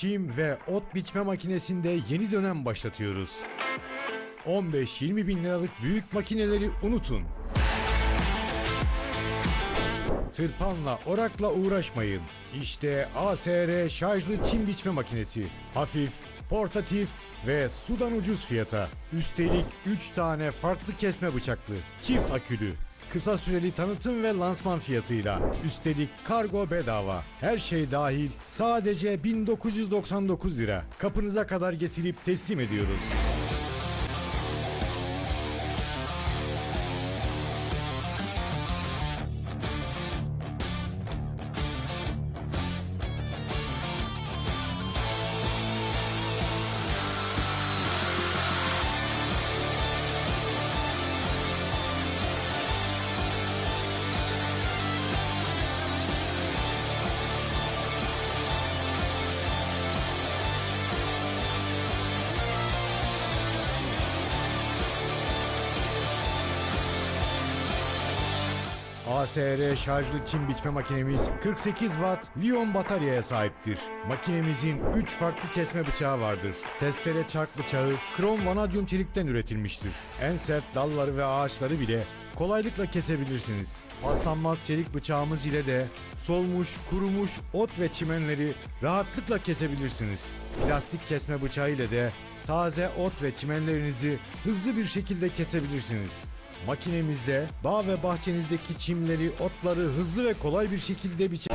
çim ve ot biçme makinesinde yeni dönem başlatıyoruz. 15-20 bin liralık büyük makineleri unutun. Tırpanla, orakla uğraşmayın. İşte ASR şarjlı çim biçme makinesi. Hafif, portatif ve sudan ucuz fiyata. Üstelik 3 tane farklı kesme bıçaklı. Çift akülü. Kısa süreli tanıtım ve lansman fiyatıyla. Üstelik kargo bedava. Her şey dahil sadece 1999 lira. Kapınıza kadar getirip teslim ediyoruz. ASR şarjlı çim biçme makinemiz 48 watt Lion bataryaya sahiptir. Makinemizin 3 farklı kesme bıçağı vardır. Testere çark bıçağı krom vanadyum çelikten üretilmiştir. En sert dalları ve ağaçları bile kolaylıkla kesebilirsiniz. Paslanmaz çelik bıçağımız ile de solmuş, kurumuş ot ve çimenleri rahatlıkla kesebilirsiniz. Plastik kesme bıçağı ile de taze ot ve çimenlerinizi hızlı bir şekilde kesebilirsiniz. Makinemizde bağ ve bahçenizdeki çimleri, otları hızlı ve kolay bir şekilde biçe...